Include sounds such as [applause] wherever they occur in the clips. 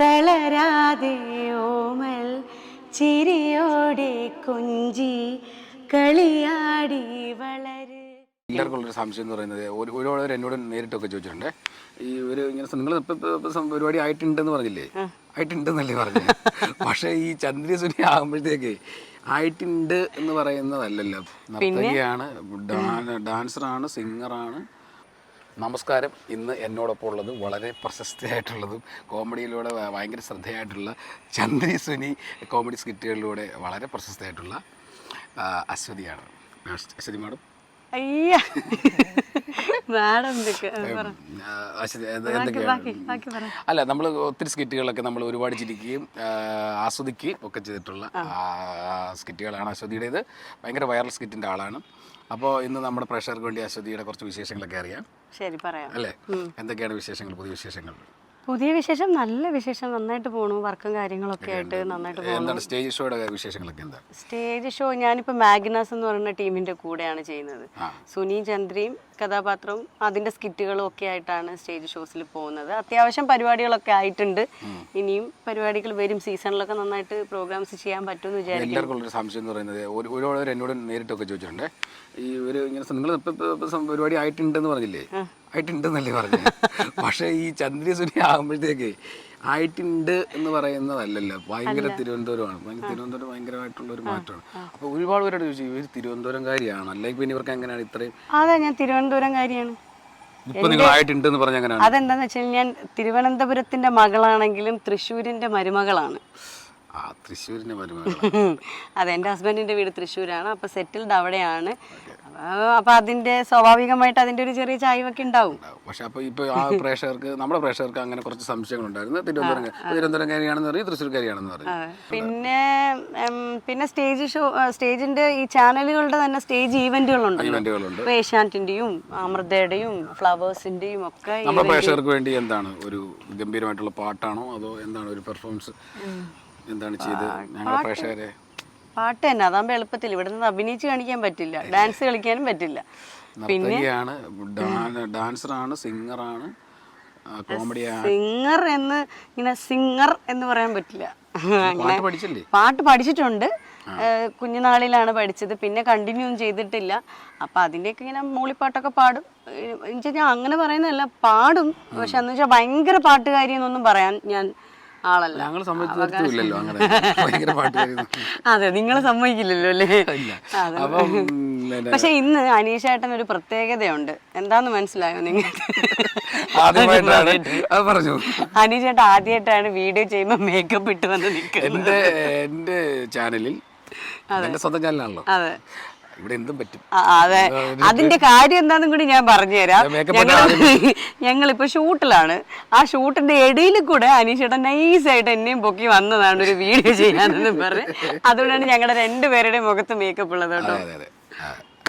തളരാതെ ഓമൽ ചിരിയോടെ കുഞ്ചി കളിയാടി വളര്. എല്ലാവർക്കും ഉള്ളൊരു സംശയം എന്ന് പറയുന്നത് ഒരു ഒരുപാട് എന്നോട് നേരിട്ടൊക്കെ ചോദിച്ചിട്ടുണ്ട്. ഈ ഒരു ഇങ്ങനെ നിങ്ങൾ ഇപ്പം പരിപാടി ആയിട്ടുണ്ടെന്ന് പറഞ്ഞില്ലേ? ആയിട്ടുണ്ടെന്നല്ലേ പറഞ്ഞു? [laughs] പക്ഷേ ഈ ചന്ദ്രസുനി ആകുമ്പോഴത്തേക്ക് ആയിട്ടുണ്ട് എന്ന് പറയുന്നതല്ലല്ലോ. നർത്തകിയാണ് ഡാൻസറാണ് സിംഗറാണ്. നമസ്കാരം. ഇന്ന് എന്നോടൊപ്പം ഉള്ളത് വളരെ പ്രശസ്തിയായിട്ടുള്ളതും കോമഡിയിലൂടെ ഭയങ്കര ശ്രദ്ധയായിട്ടുള്ള ചന്ദ്രി സുനി കോമഡി സ്കിറ്റുകളിലൂടെ വളരെ പ്രശസ്തയായിട്ടുള്ള അശ്വതിയാണ്. അശ്വതി മാഡം. അയ്യ. മാഡം അല്ല നമ്മൾ ഒത്തിരി സ്കിറ്റുകളൊക്കെ നമ്മൾ ഒരുപാട് ചിരിക്കുകയും ആസ്വദിക്കുകയും ഒക്കെ ചെയ്തിട്ടുള്ള ആ, സ്കിറ്റുകളാണ് അശ്വതിയുടേത് ഭയങ്കര വൈറൽ സ്കിറ്റിന്റെ ആളാണ്. അപ്പോൾ ഇന്ന് നമ്മുടെ പ്രേക്ഷകർക്ക് വേണ്ടി അശ്വതിയുടെ കുറച്ച് വിശേഷങ്ങളൊക്കെ അറിയാം. ശരി പറയാം. അല്ലേ? എന്തൊക്കെയാണ് വിശേഷങ്ങൾ പുതിയ വിശേഷങ്ങൾ? പുതിയ വിശേഷം നല്ല വിശേഷം. നന്നായിട്ട് പോണു. വർക്കും കാര്യങ്ങളൊക്കെ ആയിട്ട് നന്നായിട്ട് എന്താണ് സ്റ്റേജ് ഷോയുടെ വിശേഷങ്ങളൊക്കെ എന്താ സ്റ്റേജ് ഷോ ഞാനിപ്പോൾ മാഗ്നസ് എന്ന് പറയുന്ന ടീമിന്റെ കൂടെയാണ് ചെയ്യുന്നത്. സുനി ചന്ദ്രയും കഥാപാത്രവും അതിന്റെ സ്കിറ്റുകളും ഒക്കെ ആയിട്ടാണ് സ്റ്റേജ് ഷോസിൽ പോകുന്നത്. അത്യാവശ്യം പരിപാടികളൊക്കെ ആയിട്ടുണ്ട്. ഇനിയും പരിപാടികൾ വരും. സീസണിലൊക്കെ നന്നായിട്ട് പ്രോഗ്രാംസ് ചെയ്യാൻ പറ്റുമെന്ന് വിചാരിക്കുന്നു. എല്ലാവർക്കും ഒരു സംശയം എന്ന് പറയുന്നത് ഒരുപാട് എന്നോട് നേരിട്ടൊക്കെ ചോദിച്ചിട്ടുണ്ട്. ഈ ഒരു ഇങ്ങനെ നിങ്ങൾ പരിപാടി ആയിട്ടുണ്ടെന്ന് പറഞ്ഞില്ലേ? ആയിട്ടുണ്ടെന്നല്ലേ പറഞ്ഞു? പക്ഷേ ഈ ചന്ദ്രസുനി ആകുമ്പോഴത്തേക്ക് ആയിട്ടുണ്ട് എന്ന് പറയുന്നതല്ലല്ലോ. ഭയങ്കര തിരുവനന്തപുരമാണ്. തിരുവനന്തപുരം ഭയങ്കരമായിട്ടുള്ള ഒരു മാറ്റമാണ്. അപ്പോൾ ഒരുപാട് പേരോട് ചോദിച്ചു ഇവർ തിരുവനന്തപുരംകാരിയാണ്? അല്ലെങ്കിൽ പിന്നെ ഇവർക്ക് എങ്ങനെയാണ് ഇത്രയും? അതെ ഞാൻ തിരുവനന്തപുരംകാരിയാണ്. ഇപ്പൊ നിങ്ങൾ ആയിട്ടുണ്ടെന്ന് പറഞ്ഞ എങ്ങനെയാണ്? അതെന്താന്ന് വെച്ചാൽ ഞാൻ തിരുവനന്തപുരത്തിന്റെ മകളാണെങ്കിലും തൃശ്ശൂരിന്റെ മരുമകളാണ്. തൃശ്ശൂരിന്റെ മരുമകൾ [laughs] അതെ എന്റെ ഹസ്ബൻഡിന്റെ വീട് തൃശ്ശൂരാണ്. അപ്പൊ സെറ്റിൽഡ് അവിടെയാണ്. അപ്പൊ- അതിന്റെ സ്വാഭാവികമായിട്ട് അതിന്റെ ഒരു ചെറിയ ചായ്വൊക്കെ ഉണ്ടാവും. പക്ഷെ അപ്പൊ ഇപ്പൊ ആ പ്രേക്ഷകർക്ക് നമ്മുടെ പ്രേക്ഷകർക്ക് അങ്ങനെ കുറച്ച് സംശയങ്ങൾ സംശയങ്ങളുണ്ടായിരുന്നു തിരുവനന്തപുരം തിരുവനന്തപുരംകാരിയാണെന്ന് പറഞ്ഞു തൃശ്ശൂർക്കാരിയാണെന്ന് പറഞ്ഞു പിന്നെ പിന്നെ സ്റ്റേജ് ഷോ സ്റ്റേജിന്റെ ഈ ചാനലുകളുടെ തന്നെ സ്റ്റേജ് ഈവന്റുകളുണ്ട്. ഈവന്റുകളുണ്ട്. ഏഷ്യാനെറ്റിന്റെയും അമൃതയുടെയും ഫ്ലവേഴ്സിന്റെയും ഒക്കെ നമ്മുടെ പ്രേക്ഷകർക്ക് വേണ്ടി എന്താണ്? ഒരു ഗംഭീരമായിട്ടുള്ള പാട്ടാണോ? അതോ എന്താണ് ഒരു പെർഫോമൻസ്? എന്താണ് ചെയ്ത് ഞങ്ങളുടെ പ്രേക്ഷകരെ? പാട്ട് തന്നെ. അതാകുമ്പോൾ എളുപ്പത്തിൽ ഇവിടെ നിന്ന് അഭിനയിച്ച് കാണിക്കാൻ പറ്റില്ല. ഡാൻസ് കളിക്കാനും പറ്റില്ല. ഡാ- ഡാൻസറാണ് സിംഗറാണ് സിംഗർ എന്ന് ഇങ്ങനെ സിംഗർ എന്ന് പറയാൻ പറ്റില്ല. അങ്ങനെ പാട്ട് പഠിച്ചിട്ടുണ്ട്. കുഞ്ഞുനാളിലാണ് പഠിച്ചത്. പിന്നെ കണ്ടിന്യൂ ഒന്നും ചെയ്തിട്ടില്ല. അപ്പൊ അതിന്റെയൊക്കെ ഇങ്ങനെ മൂളിപ്പാട്ടൊക്കെ പാടും. ഞാൻ അങ്ങനെ പറയുന്നതല്ല പാടും. പക്ഷെ എന്ന് വെച്ചാൽ ഭയങ്കര പാട്ടുകാരി എന്നൊന്നും പറയാൻ ഞാൻ ആളല്ല. ഞങ്ങൾ സമ്മതിച്ചു അങ്ങനെ ഭയങ്കര പാട്ടുകാരി [laughs] അതെ നിങ്ങൾ സമ്മതിക്കില്ലല്ലോ അല്ലേ? അപ്പം [laughs] പക്ഷെ ഇന്ന് അനീഷേട്ടൻ ഒരു പ്രത്യേകതയുണ്ട്. എന്താന്ന് മനസ്സിലായോ നിങ്ങൾ [laughs] ആദ്യമായിട്ടാണ് അത് പറഞ്ഞു. അനീഷേട്ടൻ ആദ്യമായിട്ടാണ് വീഡിയോ ചെയ്യുമ്പോൾ മേക്കപ്പ് ഇട്ട് വന്ന് നിൽക്കുന്നത്. എന്റെ എന്റെ ചാനലിൽ സ്വന്തം ചാനലാണല്ലോ അതെ. ഇവിടെ എന്തും പറ്റും. അതെ. അതിന്റെ കാര്യം എന്താണെന്നും കൂടി ഞാൻ പറഞ്ഞുതരാം. തരാം ഞങ്ങൾ [laughs] ഞങ്ങളിപ്പോ ഷൂട്ടിലാണ്. ആ ഷൂട്ടിന്റെ ഇടയിൽ കൂടെ അനീഷേട്ടൻ നൈസായിട്ട് എന്നെയും പൊക്കി വന്നതാണ് ഒരു വീഡിയോ ചെയ്യാനെന്ന് പറഞ്ഞ്. അതുകൊണ്ടാണ് ഞങ്ങളുടെ രണ്ടുപേരുടെ മുഖത്ത് മേക്കപ്പ് ഉള്ളത് കേട്ടോ.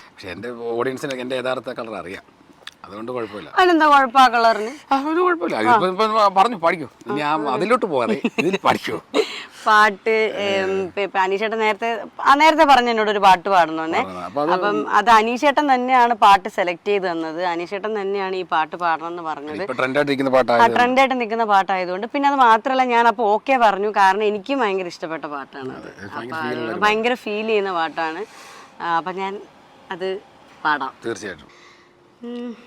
പക്ഷെ എന്റെ ഓഡിയൻസിന് എന്റെ യഥാർത്ഥ കളർ അറിയാം. അതുകൊണ്ട് കുഴപ്പമില്ല. അതിനെന്താ കുഴപ്പം ആ കളറിന്? ആ, കുഴപ്പമില്ല. ഇപ്പൊ പറഞ്ഞു പഠിക്കൂ. ഞാൻ ആ അതിലോട്ട് പോകാതെ ഇതിൽ പഠിക്കൂ. പാട്ട് ഏം, ഇപ്പൊ- അനീഷേട്ടൻ നേരത്തെ ആ നേരത്തെ പറഞ്ഞു എന്നോട് ഒരു പാട്ട് പാടണമെന്നേ അപ്പൊ അത് അപ്പം അത് അനീഷേട്ടൻ തന്നെയാണ് പാട്ട് സെലക്ട് ചെയ്ത് തന്നത്. അനീഷേട്ടൻ തന്നെയാണ് ഈ പാട്ട് പാടണം എന്ന് പറഞ്ഞത്. ഇപ്പൊ ട്രെൻഡായിട്ടിരിക്കുന്ന പാട്ടായത് ട്രെൻഡായിട്ട് നിൽക്കുന്ന പാട്ടായതുകൊണ്ട് പിന്നെ അത് മാത്രമല്ല ഞാൻ അപ്പോൾ ഓക്കെ പറഞ്ഞു. കാരണം എനിക്കും ഭയങ്കര ഇഷ്ടപ്പെട്ട പാട്ടാണ് അത്. അപ്പൊ ഭയങ്കര ഫീൽ ചെയ്യുന്ന പാട്ടാണ്. ആ, അപ്പൊ ഞാൻ അത് പാടാം. തീർച്ചയായിട്ടും. ഉം.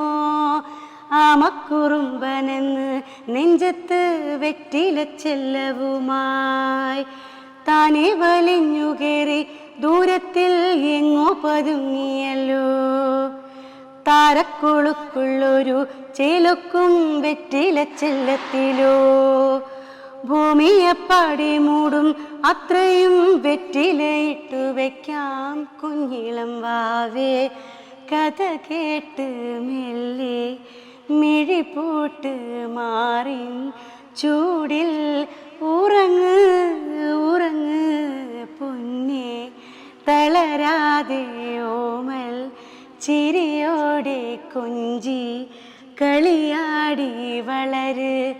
ആമക്കുറുമ്പനെന്ന് നെഞ്ചത്ത് വെറ്റില ചെല്ലവുമായി. താനെ വലിഞ്ഞു കയറി ദൂരത്തിൽ എങ്ങോ പതുങ്ങിയല്ലോ. താരക്കുളുക്കുള്ളൊരു ചേലൊക്കും വെറ്റില ചെല്ലത്തിലോ. ഭൂമിയെ പാടി മൂടും അത്രയും വെറ്റിലയിട്ടു വെക്കാം കുഞ്ഞിളം വാവേ. കഥ കേട്ട് മെല്ലെ മിഴിപൂട്ട് മാറി ചൂടിൽ ഉറങ്ങ് ഉറങ്ങ് പൊന്നെ തളരാതെ ഓമൽ ചിരിയോടെ കൊഞ്ചി കളിയാടി വളര്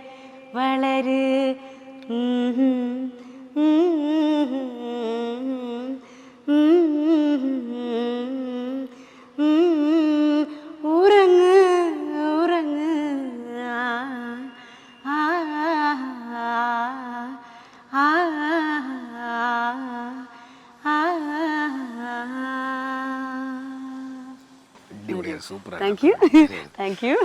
വളര്. ഉം ഉം. അടിപൊളിയാണ്. Super thank you thank you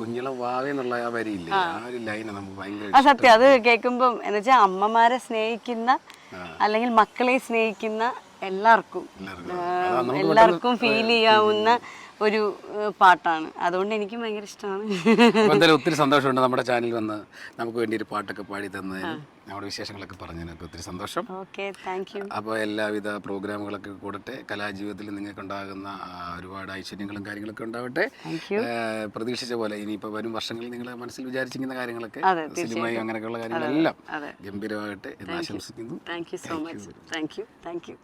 കുഞ്ഞിളം വാവെന്നുള്ള ആ വരിയില്ലേ? ആ. ഒരു ലൈന് നമുക്ക് ഭയങ്കര ആ സത്യം. അത് കേൾക്കുമ്പം എന്ന് വെച്ചാൽ അമ്മമാരെ സ്നേഹിക്കുന്ന അല്ലെങ്കിൽ മക്കളെ സ്നേഹിക്കുന്ന എല്ലാവർക്കും. എല്ലാവർക്കും. ഫീൽ ചെയ്യാവുന്ന ഒരു പാട്ടാണ്. അതുകൊണ്ട് എനിക്ക് ഭയങ്കര ഇഷ്ടമാണ് എന്തായാലും ഒത്തിരി സന്തോഷമുണ്ട് നമ്മുടെ ചാനൽ വന്ന് നമുക്ക് വേണ്ടി ഒരു പാട്ടൊക്കെ പാടി തന്നതിന്. നമ്മുടെ വിശേഷങ്ങളൊക്കെ പറഞ്ഞതിനൊക്കെ ഒത്തിരി സന്തോഷം. ഓക്കെ താങ്ക് യു അപ്പോൾ എല്ലാവിധ പ്രോഗ്രാമുകളൊക്കെ കൂടട്ടെ. കലാജീവിതത്തിൽ നിങ്ങൾക്കുണ്ടാകുന്ന ഉണ്ടാകുന്ന ഒരുപാട് ഐശ്വര്യങ്ങളും കാര്യങ്ങളൊക്കെ ഉണ്ടാവട്ടെ. പ്രതീക്ഷിച്ച പോലെ ഇനിയിപ്പോൾ വരും വർഷങ്ങളിൽ നിങ്ങൾ മനസ്സിൽ വിചാരിച്ചിരിക്കുന്ന കാര്യങ്ങളൊക്കെ സിനിമയും അങ്ങനെയൊക്കെയുള്ള കാര്യങ്ങളെല്ലാം. ഗംഭീരമാകട്ടെ എന്ന് ആശംസിക്കുന്നു. Thank you so much thank you thank you